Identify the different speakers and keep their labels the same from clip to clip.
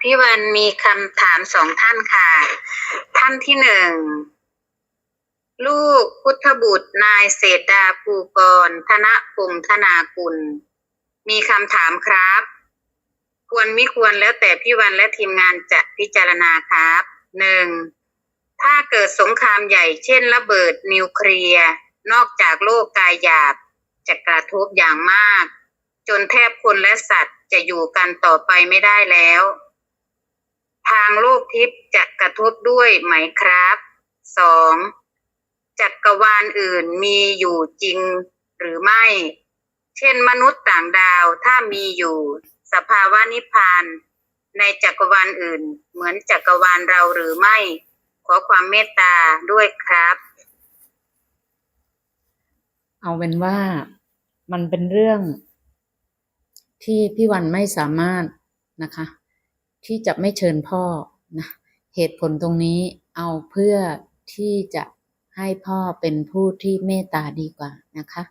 Speaker 1: พี่วันมีคำถามสองท่านค่ะ ท่านที่หนึ่ง ลูกพุทธบุตรนายเศรษดาภูกรธนพงษ์ธนากุล มีคำถามครับ ควรไม่ควรแล้วแต่พี่วันและทีมงานจะพิจารณาครับหนึ่งถ้าเกิดสงครามใหญ่เช่นระเบิดนิวเคลียร์นอกจากโลกกายหยาบจะกระทบอย่างมาก จนแทบคนและสัตว์จะอยู่กันต่อไปไม่ได้แล้ว ทางโลกทิพย์จะกระทบด้วยไหมครับสองจักรวาลอื่นมีอยู่จริงหรือไม่ เช่นมนุษย์ต่างดาวถ้ามีอยู่ สภาวะนิพพาน ในจักรวาลอื่น เหมือนจักรวาลเราหรือไม่ ขอความเมตตาด้วยครับ
Speaker 2: เอาเป็นว่ามันเป็นเรื่องที่พี่วันไม่สามารถนะคะ ที่จะไม่เชิญพ่อนะเหตุผลตรงนี้เอาเพื่อที่จะให้พ่อเป็นผู้ที่เมตตาดีกว่านะคะ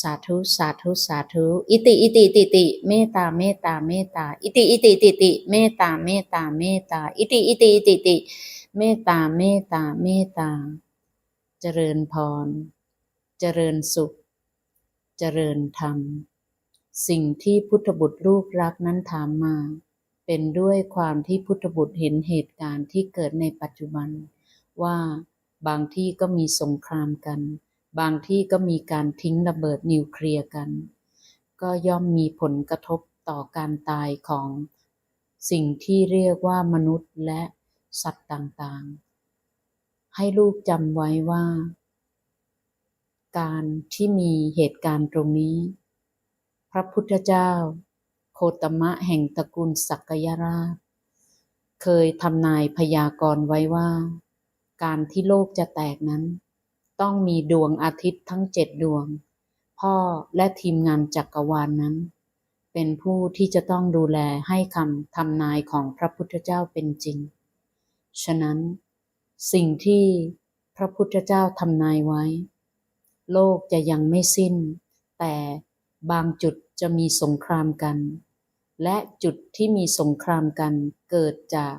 Speaker 2: สาธุสาธุสาธุ อิติอิติติติ เมตตาเมตตาเมตตา อิติอิติติติ เมตตาเมตตาเมตตา อิติอิติติติ เมตตาเมตตาเมตตา เจริญพร เจริญสุข เจริญธรรม สิ่งที่พุทธบุตรลูกรักนั้นถามมา เป็นด้วยความที่พุทธบุตรเห็นเหตุการณ์ที่เกิดในปัจจุบัน ว่าบางที่ก็มีสงครามกัน บางที่ก็มีการทิ้งระเบิดนิวเคลียร์กัน ก็ย่อมมีผลกระทบต่อการตายของสิ่งที่เรียกว่ามนุษย์และสัตว์ต่างๆ ให้ลูกจำไว้ว่า การที่มีเหตุการณ์ตรงนี้ พระพุทธเจ้า โคตมะแห่งตระกูลสักยราช เคยทำนายพยากรณ์ไว้ว่า การที่โลกจะแตกนั้น ต้องมีดวงอาทิตย์ทั้งเจ็ดดวง พ่อและทีมงานจักรวาลนนั้น เป็นผู้ที่จะต้องดูแลให้คำทำนายของพระพุทธเจ้าเป็นจริง ฉะนั้น สิ่งที่พระพุทธเจ้าทำนายไว้ โลกจะยังไม่สิ้น แต่บางจุดจะมีสงครามกัน และจุดที่มีสงครามกันเกิดจาก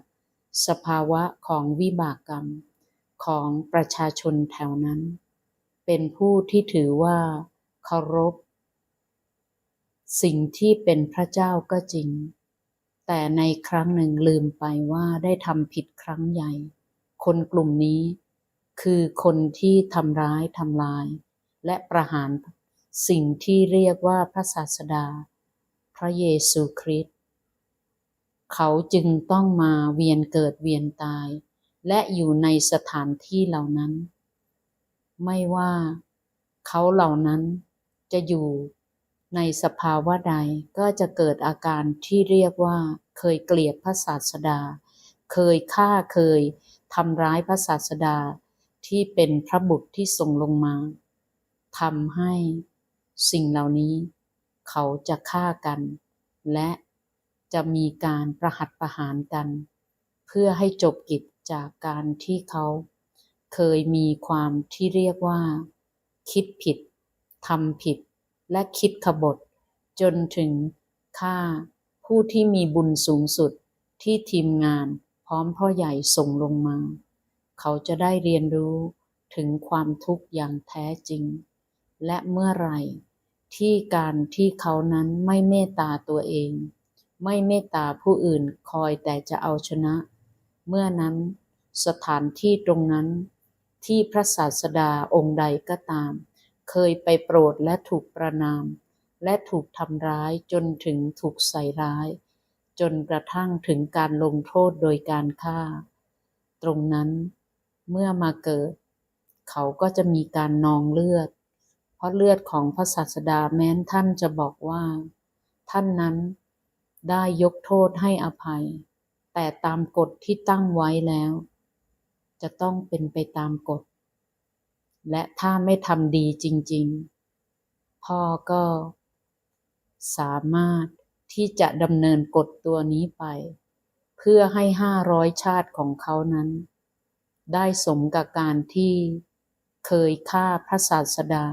Speaker 2: สภาวะของวิบากกรรมของประชาชนแถวนั้น เป็นผู้ที่ถือว่าเคารพ สิ่งที่เป็นพระเจ้าก็จริง แต่ในครั้งหนึ่งลืมไปว่าได้ทำผิดครั้งใหญ่ คนกลุ่มนี้คือคนที่ทำร้ายทำลาย และประหารสิ่งที่เรียกว่าพระศาสดา พระเยซูคริสต์เขาจึงต้องมาเวียนเกิดเวียนตาย และอยู่ในสถานที่เหล่านั้น ไม่ว่าเขาเหล่านั้นจะอยู่ในสภาวะใดก็จะเกิดอาการที่เรียกว่า เคยเกลียดพระศาสดา เคยฆ่าเคยทำร้ายพระศาสดาที่เป็นพระบุตรที่ทรงลงมาทำให้สิ่งเหล่านี้ เขาจะฆ่ากัน และจะมีการประหัตประหารกัน เพื่อให้จบกิจจากการที่เขา เคยมีความที่เรียกว่า คิดผิดทำผิด และคิดขบฏ จนถึงฆ่าผู้ที่มีบุญสูงสุดที่ทีมงานพร้อมพ่อใหญ่ส่งลงมา เขาจะได้เรียนรู้ถึงความทุกข์อย่างแท้จริง และเมื่อไหร่ ที่การที่เขานั้นไม่เมตตาตัวเอง ไม่เมตตาผู้อื่นคอยแต่จะเอาชนะ เมื่อนั้นสถานที่ตรงนั้น ที่พระศาสดาองค์ใดก็ตาม เคยไปโปรดและถูกประนาม และถูกทำร้ายจนถึงถูกใส่ร้าย จนกระทั่งถึงการลงโทษโดยการฆ่า ตรงนั้นเมื่อมาเกิด เขาก็จะมีการนองเลือด เพราะเลือดของพระศาสดาแม้นท่านจะบอกว่า ท่านนั้นได้ยกโทษให้อภัย แต่ตามกฎที่ตั้งไว้แล้ว จะต้องเป็นไปตามกฎ และถ้าไม่ทำดีจริง ๆ พ่อก็สามารถที่จะดำเนินกฎตัวนี้ไป เพื่อให้ห้าร้อยชาติของเขานั้น ได้สมกับการที่เคยฆ่าพระศาสดา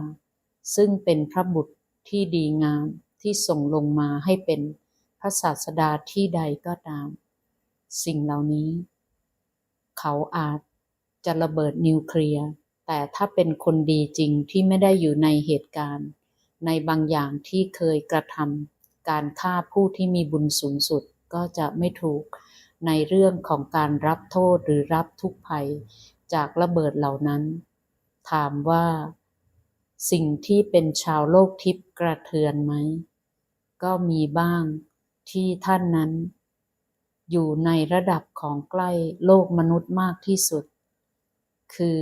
Speaker 2: ซึ่งเป็นพระบุตรที่ดีงามที่ส่งลงมาให้เป็นพระศาสดาที่ใดก็ตาม สิ่งเหล่านี้ เขาอาจจะระเบิดนิวเคลียร์แต่ถ้าเป็นคนดีจริงที่ไม่ได้อยู่ในเหตุการณ์ ในบางอย่างที่เคยกระทำการฆ่าผู้ที่มีบุญสูงสุดก็จะไม่ถูกในเรื่องของการรับโทษหรือรับทุกข์ภัย จากระเบิดเหล่านั้น ถามว่า สิ่งที่เป็นชาวโลกทิพย์กระเทือนไหม ก็มีบ้างที่ท่านนั้น อยู่ในระดับของใกล้โลกมนุษย์มากที่สุด คือ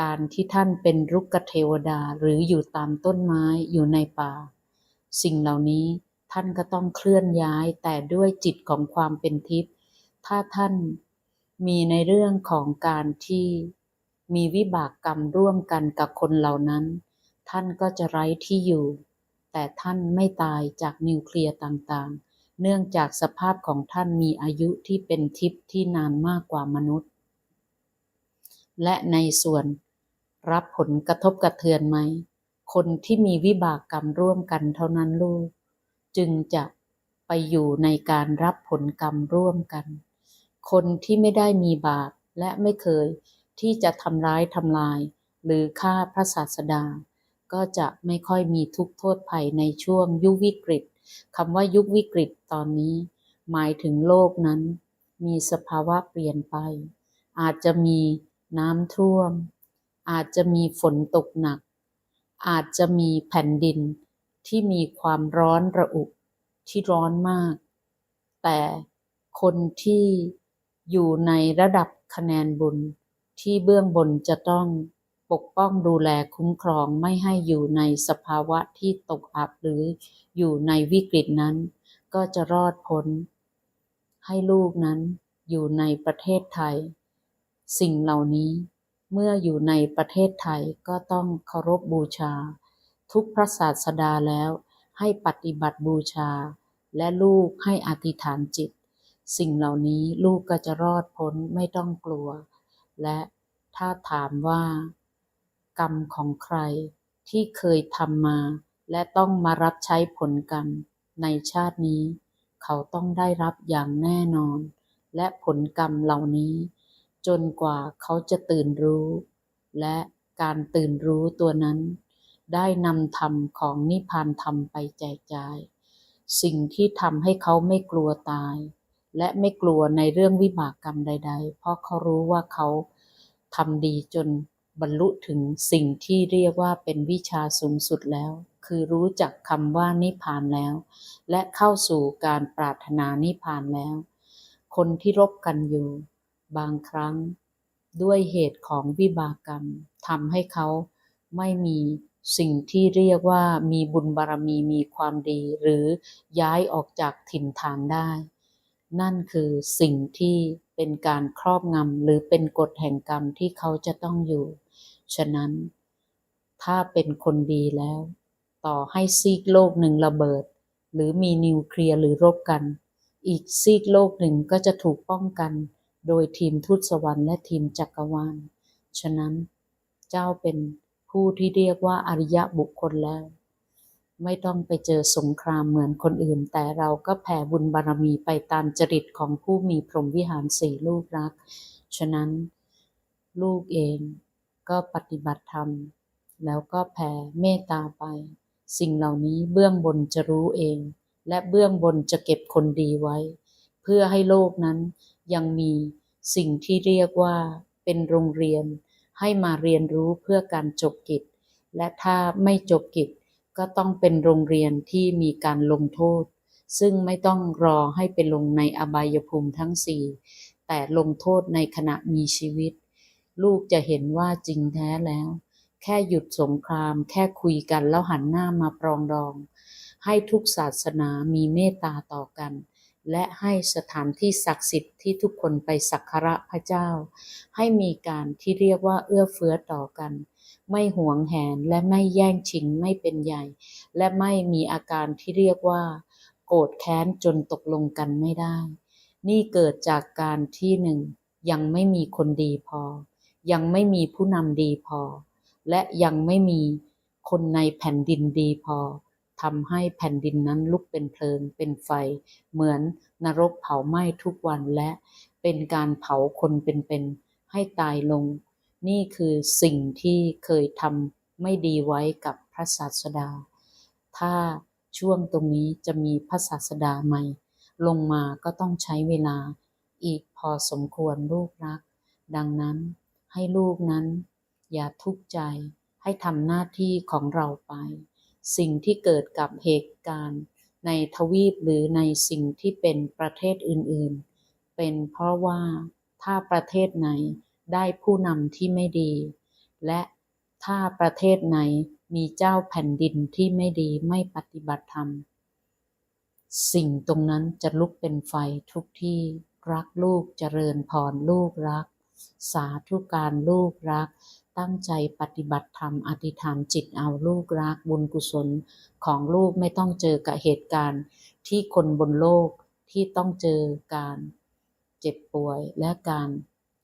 Speaker 2: การที่ท่านเป็นรุกขเทวดาหรืออยู่ตามต้นไม้อยู่ในป่า สิ่งเหล่านี้ท่านก็ต้องเคลื่อนย้ายแต่ด้วยจิตของความเป็นทิพย์ถ้าท่านมีในเรื่องของการที่มีวิบากกรรมร่วมกันกับคนเหล่านั้น ท่านก็จะไร้ที่อยู่ แต่ท่านไม่ตายจากนิวเคลียร์ต่างๆ เนื่องจากสภาพของท่านมีอายุที่เป็นทิพย์ที่นานมากกว่ามนุษย์ และในส่วนรับผลกระทบกระเทือนไหม คนที่มีวิบากกรรมร่วมกันเท่านั้นลูก จึงจะไปอยู่ในการรับผลกรรมร่วมกัน คนที่ไม่ได้มีบาปและไม่เคยที่จะทำร้ายทำลาย หรือฆ่าพระศาสดา ก็จะไม่ค่อยมีทุกข์โทษภัยในช่วงยุควิกฤตคำว่ายุควิกฤตตอนนี้ หมายถึงโลกนั้น มีสภาวะเปลี่ยนไป อาจจะมีน้ำท่วม อาจจะมีฝนตกหนัก อาจจะมีแผ่นดินที่มีความร้อนระอุที่ร้อนมาก แต่คนที่อยู่ในระดับคะแนนบุญที่เบื้องบนจะต้อง ปกป้องดูแลคุ้มครองไม่ให้อยู่ในสภาวะที่ตกอับหรืออยู่ในวิกฤตนั้น ก็จะรอดพ้น ให้ลูกนั้นอยู่ในประเทศไทย สิ่งเหล่านี้เมื่ออยู่ในประเทศไทยก็ต้องเคารพบูชา ทุกพระศาสดาแล้วให้ปฏิบัติบูชา และลูกให้อธิษฐานจิต สิ่งเหล่านี้ลูกก็จะรอดพ้นไม่ต้องกลัว และถ้าถามว่า กรรมของใครที่เคยทำมา และต้องมารับใช้ผลกรรมในชาตินี้ เขาต้องได้รับอย่างแน่นอน และผลกรรมเหล่านี้ จนกว่าเขาจะตื่นรู้ และการตื่นรู้ตัวนั้น ได้นำธรรมของนิพพานธรรมไปแจกจ่าย สิ่งที่ทำให้เขาไม่กลัวตาย และไม่กลัวในเรื่องวิบากกรรมใด ๆ เพราะเขารู้ว่าเขาทำดีจน บรรลุถึงสิ่งที่เรียกว่าเป็นวิชาสูงสุดแล้ว คือรู้จักคำว่านิพพานแล้ว และเข้าสู่การปรารถนานิพพานแล้ว คนที่รบกันอยู่ บางครั้ง ด้วยเหตุของวิบากกรรมทำให้เขาไม่มีสิ่งที่เรียกว่ามีบุญบารมีมีความดี หรือย้ายออกจากถิ่นฐานได้ นั่นคือสิ่งที่เป็นการครอบงำหรือเป็นกฎแห่งกรรมที่เขาจะต้องอยู่ ฉะนั้น ถ้าเป็นคนดีแล้ว ต่อให้ซีกโลกหนึ่งระเบิด หรือมีนิวเคลียร์หรือรบกัน อีกซีกโลกหนึ่งก็จะถูกป้องกัน โดยทีมทูตสวรรค์และทีมจักรวาล ฉะนั้นเจ้าเป็นผู้ที่เรียกว่าอริยะบุคคลแล้ว ไม่ต้องไปเจอสงครามเหมือนคนอื่น แต่เราก็แผ่บุญบารมีไปตามจริตของผู้มีพรหมวิหารสี่ลูกรัก ฉะนั้นลูกเอง ก็ปฏิบัติธรรม แล้วก็แผ่เมตตาไป สิ่งเหล่านี้เบื้องบนจะรู้เอง และเบื้องบนจะเก็บคนดีไว้ เพื่อให้โลกนั้นยังมีสิ่งที่เรียกว่าเป็นโรงเรียน ให้มาเรียนรู้เพื่อการจบกิจ และถ้าไม่จบกิจก็ต้องเป็นโรงเรียนที่มีการลงโทษ ซึ่งไม่ต้องรอให้ไปลงในอบายภูมิทั้งสี่แต่ลงโทษในขณะมีชีวิต ลูกจะเห็นว่าจริงแท้แล้ว แค่หยุดสงคราม แค่คุยกันแล้วหันหน้ามาปรองดอง ให้ทุกศาสนามีเมตตาต่อกัน และให้สถานที่ศักดิ์สิทธิ์ที่ทุกคนไปสักการะพระเจ้า ให้มีการที่เรียกว่าเอื้อเฟื้อต่อกัน ไม่หวงแหนและไม่แย่งชิงไม่เป็นใหญ่ และไม่มีอาการที่เรียกว่า โกรธแค้นจนตกลงกันไม่ได้ นี่เกิดจากการที่หนึ่งยังไม่มีคนดีพอ ยังไม่มีผู้นำดีพอ และยังไม่มีคนในแผ่นดินดีพอทำให้แผ่นดินนั้นลุกเป็นเพลิงเป็นไฟ เหมือนนรกเผาไหม้ทุกวันและเป็นการเผาคนเป็นๆให้ตายลง นี่คือสิ่งที่เคยทำไม่ดีไว้กับพระศาสดา ถ้าช่วงตรงนี้จะมีพระศาสดาใหม่ ลงมาก็ต้องใช้เวลาอีกพอสมควรลูกรัก ดังนั้น ให้ลูกนั้น อย่าทุกข์ใจให้ทำหน้าที่ของเราไป สิ่งที่เกิดกับเหตุการณ์ ในทวีปหรือในสิ่งที่เป็นประเทศอื่นๆ เป็นเพราะว่าถ้าประเทศไหนได้ผู้นำที่ไม่ดี และถ้าประเทศไหนมีเจ้าแผ่นดินที่ไม่ดีไม่ปฏิบัติธรรม สิ่งตรงนั้นจะลุกเป็นไฟทุกที่รักลูกเจริญพรลูกรัก สาธุการลูกรัก ตั้งใจปฏิบัติธรรมอธิษฐานจิตเอาลูกรักบุญกุศลของลูกไม่ต้องเจอกับเหตุการณ์ที่คนบนโลกที่ต้องเจอการเจ็บป่วยและการ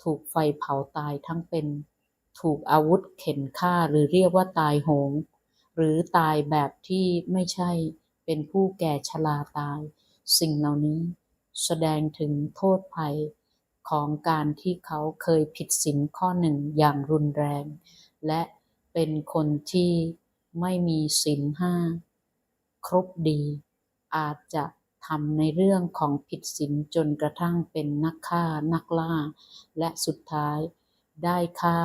Speaker 2: ถูกไฟเผาตายทั้งเป็น ถูกอาวุธเข็นฆ่าหรือเรียกว่าตายโหง หรือตายแบบที่ไม่ใช่เป็นผู้แก่ชราตาย สิ่งเหล่านี้แสดงถึงโทษภัย ของการที่เขาเคยผิดศีลข้อหนึ่งอย่างรุนแรง และเป็นคนที่ไม่มีศีลห้าครบดี อาจจะทำในเรื่องของผิดศีลจนกระทั่งเป็นนักฆ่านักล่า และสุดท้ายได้ฆ่า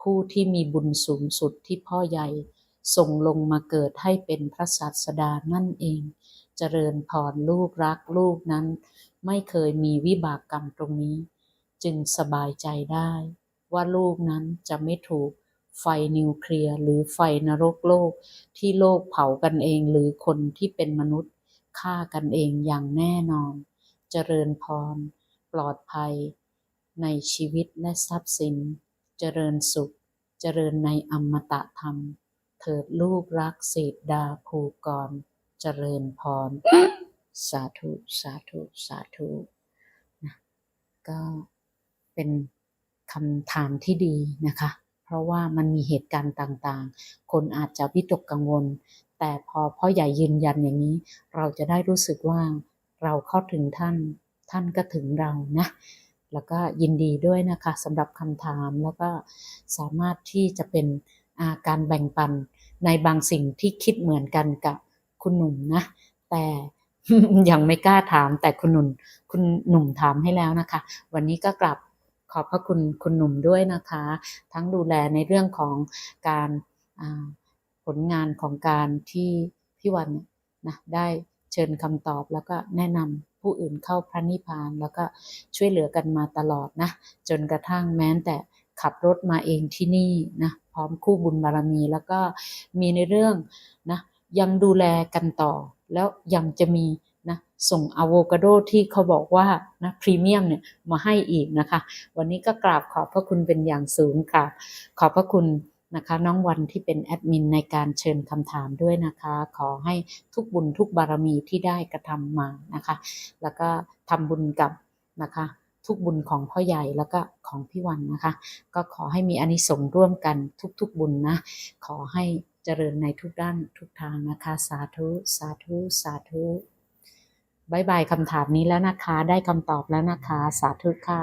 Speaker 2: ผู้ที่มีบุญสูงสุดที่พ่อใหญ่ส่งลงมาเกิดให้เป็นพระศาสดานั่นเอง เจริญพรลูกรักลูกนั้น ไม่เคยมีวิบากกรรมตรงนี้ จึงสบายใจได้ ว่าลูกนั้นจะไม่ถูกไฟนิวเคลียร์หรือไฟนรกโลก ที่โลกเผากันเองหรือคนที่เป็นมนุษย์ฆ่ากันเองอย่างแน่นอน เจริญพร ปลอดภัย ในชีวิตและทรัพย์สิน เจริญสุข เจริญในอมตะธรรม เถิดลูกรักเศษดาภูกร เจริญพร สาธุ สาธุ สาธุนะก็เป็นคำถามที่ดีนะคะ เพราะว่ามันมีเหตุการณ์ต่างๆ คนอาจจะวิตกกังวล แต่พอพ่อใหญ่ยืนยันอย่างนี้ เราจะได้รู้สึกว่าเราเข้าถึงท่าน ท่านก็ถึงเรานะแล้วก็ยินดีด้วยนะคะสำหรับคำถามแล้วก็สามารถที่จะเป็นอาการแบ่งปันในบางสิ่งที่คิดเหมือนกันกับคุณหนุ่มนะ แต่ ยังไม่กล้าถามแต่คุณหนุ่มคุณหนุ่มถามให้แล้วนะคะ วันนี้ก็กลับขอบพระคุณคุณหนุ่มด้วยนะคะ ทั้งดูแลในเรื่องของการผลงานของการที่พี่วันนะได้เชิญคำตอบแล้วก็แนะนำผู้อื่นเข้าพระนิพพาน แล้วก็ช่วยเหลือกันมาตลอดนะ จนกระทั่งแม้แต่ขับรถมาเองที่นี่นะพร้อมคู่บุญบารมี แล้วก็มีในเรื่องนะยังดูแลกันต่อ แล้วยังจะมีนะส่งอะโวคาโดที่เขาบอกว่านะพรีเมียมเนี่ยมาให้อีกนะคะ วันนี้ก็กราบขอบพระคุณเป็นอย่างสูงกราบขอบพระคุณนะคะน้องวันที่เป็นแอดมินในการเชิญคำถามด้วยนะคะ ขอให้ทุกบุญทุกบารมีที่ได้กระทำมานะคะ แล้วก็ทำบุญกับนะคะ ทุกบุญของพ่อใหญ่แล้วก็ของพี่วันนะคะ ก็ขอให้มีอานิสงส์ร่วมกันทุกๆบุญนะ ขอให้ เจริญในทุกด้านทุกทางนะคะ สาธุ สาธุ สาธุบายบายคำถามนี้แล้วนะคะ ได้คำตอบแล้วนะคะ สาธุค่ะ